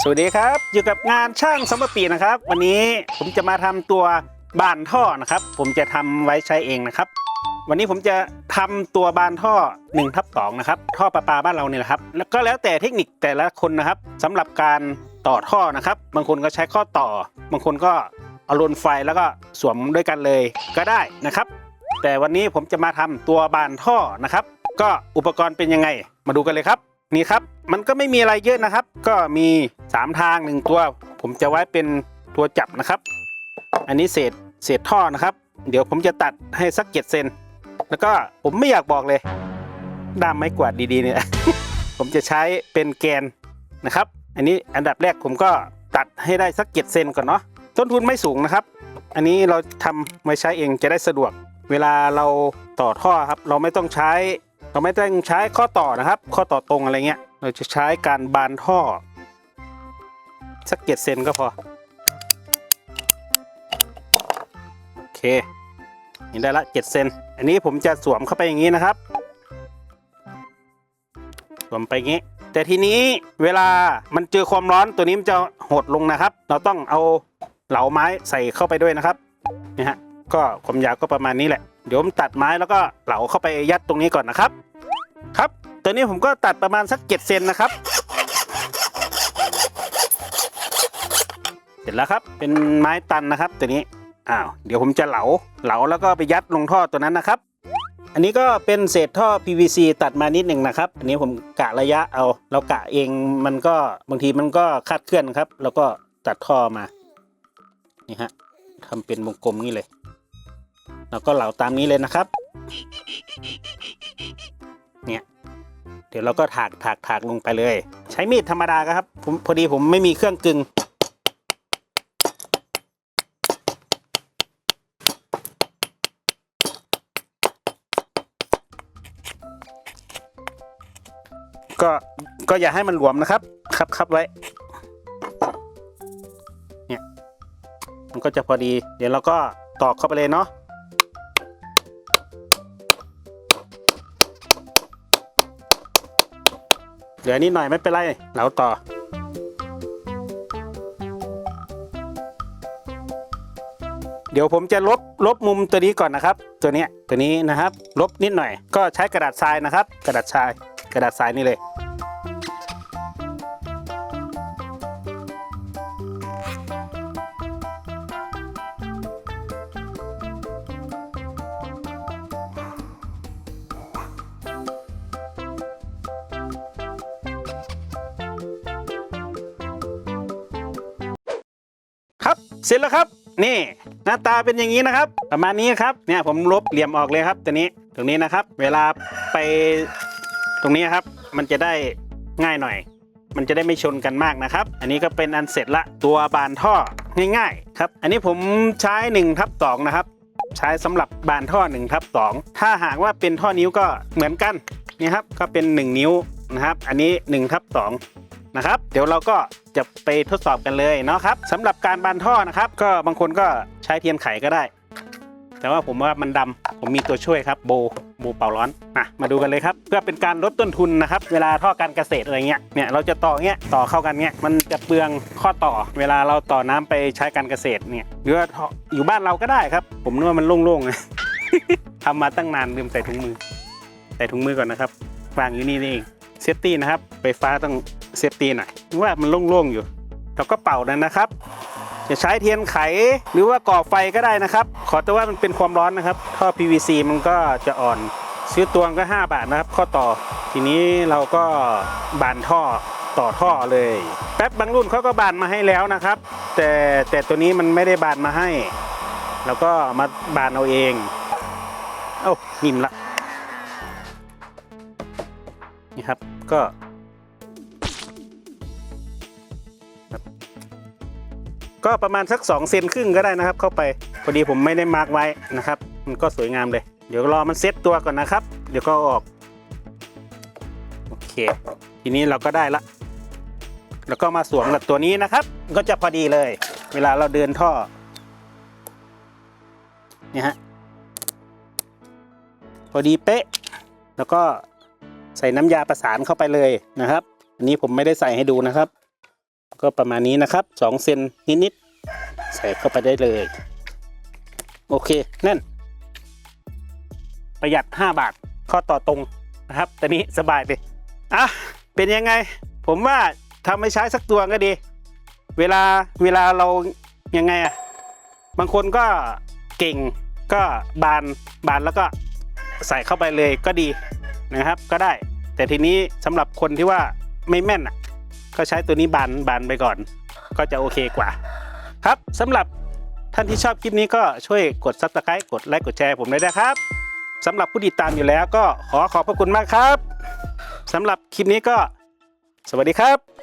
สวัสดีครับ อยู่กับงานช่างสมปีนะครับ วันนี้ผมจะมาทำตัวบานท่อนะครับ ผมจะทำไว้ใช้เองนะครับ วันนี้ผมจะทำตัวบานท่อ1ทับ2นะครับ ท่อประปาบ้านเราเนี่ยแหละครับ แล้วก็แล้วแต่เทคนิคแต่ละคนนะครับสำหรับการต่อท่อนะครับ บางคนก็ใช้ข้อต่อ บางคนก็เอาลนไฟแล้วก็สวมด้วยกันเลยก็ได้นะครับ แต่วันนี้ผมจะมาทำตัวบานท่อนะครับ ก็อุปกรณ์เป็นยังไง มาดูกันเลยครับ นี่ครับมันก็ไม่มีอะไรเยอะนะครับ ก็มี 3 ทาง 1 ตัว ผมจะไว้เป็นตัวจับนะครับ อันนี้เศษเศษท่อนะครับ เดี๋ยวผมจะตัดให้สักเจ็ดเซนแล้วก็ผมไม่อยากบอกเลยด้ามไม้กวาดดีๆเนี่ยผมจะใช้เป็นแกนนะครับ อันนี้อันดับแรกผมก็ตัดให้ได้สักเจ็ดเซนก่อนเนาะต้นทุนไม่สูงนะครับ อันนี้เราทำไว้ใช้เองจะได้สะดวก เวลาเราต่อท่อครับ เราไม่ต้องใช้ เราไม่ต้องใช้ข้อต่อนะครับ ข้อต่อตรงอะไรเงี้ย เราจะใช้การบานท่อ สักเจ็ดเซนก็พอ โอเคนี่ได้ละเจ็ดเซนอันนี้ผมจะสวมเข้าไปอย่างนี้นะครับ สวมไปงี้ แต่ทีนี้เวลามันเจอความร้อนตัวนี้มันจะหดลงนะครับ เราต้องเอาเหลาไม้ใส่เข้าไปด้วยนะครับนี่ฮะก็ความยาวก็ประมาณนี้แหละ เดี๋ยวผมตัดไม้แล้วก็เหลาเข้าไปยัดตรงนี้ก่อนนะครับ ครับตัวนี้ผมก็ตัดประมาณสักเจ็ดเซนนะครับ เสร็จแล้วครับเป็นไม้ตันนะครับตัวนี้อ้าวเดี๋ยวผมจะเหลาเหลาแล้วก็ไปยัดลงท่อตัวนั้นนะครับ อันนี้ก็เป็นเศษท่อ PVC ตัดมานิดหนึ่งนะครับ อันนี้ผมกะระยะเอาเรากะเองมันก็บางทีมันก็คาดเคลื่อนครับ แล้วก็ตัดท่อมานี่ฮะทำเป็นวงกลมนี่เลย แล้วก็เหลาตามนี้เลยนะครับ ดี๋ยวเราก็ถากถากถากลงไปเลย ใช้มีดธรรมดาครับผมพอดีผมไม่มีเครื่องกึงก็ก็อย่าให้มันหลวมนะครับ ครับครับไว้ เนี่ย มันก็จะพอดี เดี๋ยวเราก็ตอกเข้าไปเลยเนาะ เหลือนิดหน่อยไม่เป็นไรเราต่อ เดี๋ยวผมจะลบลบมุมตัวนี้ก่อนนะครับ ตัวนี้ตัวนี้นะครับ ลบนิดหน่อย ก็ใช้กระดาษทรายนะครับ กระดาษทราย กระดาษทรายนี่เลย เสร็จแล้วครับ นี่หน้าตาเป็นอย่างนี้นะครับ ประมาณนี้ครับเนี่ยผมลบเหลี่ยมออกเลยครับตัวนี้ตรงนี้นะครับ เวลาไปตรงนี้ครับ มันจะได้ง่ายหน่อย มันจะได้ไม่ชนกันมากนะครับ อันนี้ก็เป็นอันเสร็จละตัวบานท่อง่ายๆครับ อันนี้ผมใช้1ทับ2นะครับ ใช้สำหรับบานท่อ1ทับ2ถ้าหากว่าเป็นท่อนิ้วก็เหมือนกันนี่ครับก็เป็น 1 นิ้วนะครับ อันนี้1ทับ2 นะครับ เดี๋ยวเราก็จะไปทดสอบกันเลยเนาะครับสำหรับการบานท่อนะครับ ก็บางคนก็ใช้เทียนไขก็ได้ แต่ว่าผมว่ามันดำผมมีตัวช่วยครับโบโบเป่าร้อนอะมาดูกันเลยครับ เพื่อเป็นการลดต้นทุนนะครับ เวลาท่อการเกษตรอะไรเงี้ยเนี่ยเราจะต่อเงี้ยต่อเข้ากันเงี้ยมันจะเปลืองข้อต่อ เวลาเราต่อน้ำไปใช้การเกษตรเนี่ยหรือว่าอยู่บ้านเราก็ได้ครับ ผมนึกว่ามันโล่งๆไงทำมาตั้งนานลืมใส่ถุงมือใส่ถุงมือก่อนนะครับวางอยู่นี่นี่เองเซฟตี้นะครับไฟฟ้าต้อง เซฟตี้หน่อยว่ามันโล่งๆอยู่เราก็เป่านั้นนะครับจะใช้เทียนไขหรือว่าก่อไฟก็ได้นะครับ ขอแต่ว่ามันเป็นความร้อนนะครับท่อ PVC มันก็จะอ่อนซื้อตัวก็ 5 บาทนะครับ ข้อต่อทีนี้เราก็บานท่อต่อท่อเลย แป๊บบางรุ่นเขาก็บานมาให้แล้วนะครับ แต่แต่ตัวนี้มันไม่ได้บานมาให้ แล้วก็มาบานเอาเองเอ้านิ่มละนี่ครับก็ ก็ประมาณสัก2เซนครึ่งก็ได้นะครับ เข้าไปพอดีผมไม่ได้มาร์กไว้นะครับ มันก็สวยงามเลย เดี๋ยวรอมันเซ็ตตัวก่อนนะครับ เดี๋ยวก็ออกโอเค ทีนี้เราก็ได้ละ แล้วก็มาสวมกับตัวนี้นะครับ ก็จะพอดีเลย เวลาเราเดินท่อเนี่ยฮะพอดีเป๊ะ แล้วก็ใส่น้ำยาประสานเข้าไปเลยนะครับ อันนี้ผมไม่ได้ใส่ให้ดูนะครับ ก็ประมาณนี้นะครับ2เซนนิดๆใส่เข้าไปได้เลย โอเคแน่น ประหยัด 5 บาทข้อต่อตรงนะครับแต่นี้สบายเลยอะเป็นยังไง ผมว่าทำไม่ใช้สักตัวก็ดี เวลาเวลาเรายังไงอะบางคนก็เก่งก็บานบานแล้วก็ใส่เข้าไปเลยก็ดีนะครับก็ได้ แต่ทีนี้สำหรับคนที่ว่าไม่แม่นอะ ก็ใช้ตัวนี้บานบานไปก่อน ก็จะโอเคกว่า ครับสำหรับท่านที่ชอบคลิปนี้ก็ช่วยกด subscribe กดไลค์กดแชร์ผมด้วยนะครับสำหรับผู้ติดตามอยู่แล้วก็ขอขอบพระคุณมากครับสำหรับคลิปนี้ก็ สวัสดีครับ